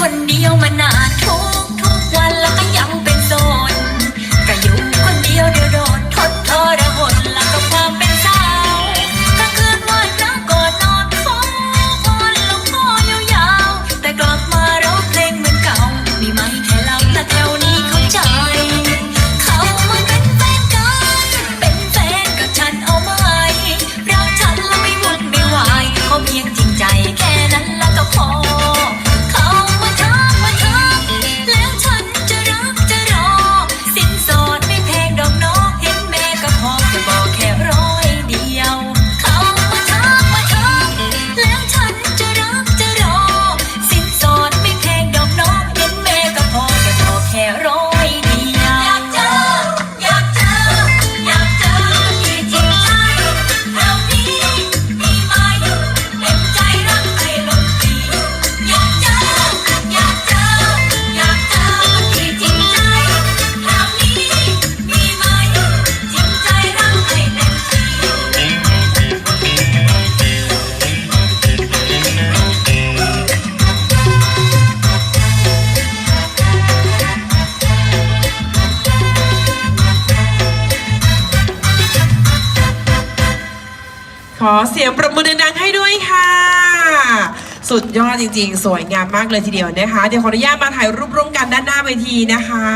คนเดียวมานานทุก ขอเสียงปรบมือดังๆให้ด้วยค่ะ สุดยอดจริงๆ สวยงามมากเลยทีเดียวนะคะ เดี๋ยวขออนุญาตมาถ่ายรูปร่วมกันด้านหน้าเวทีนะคะ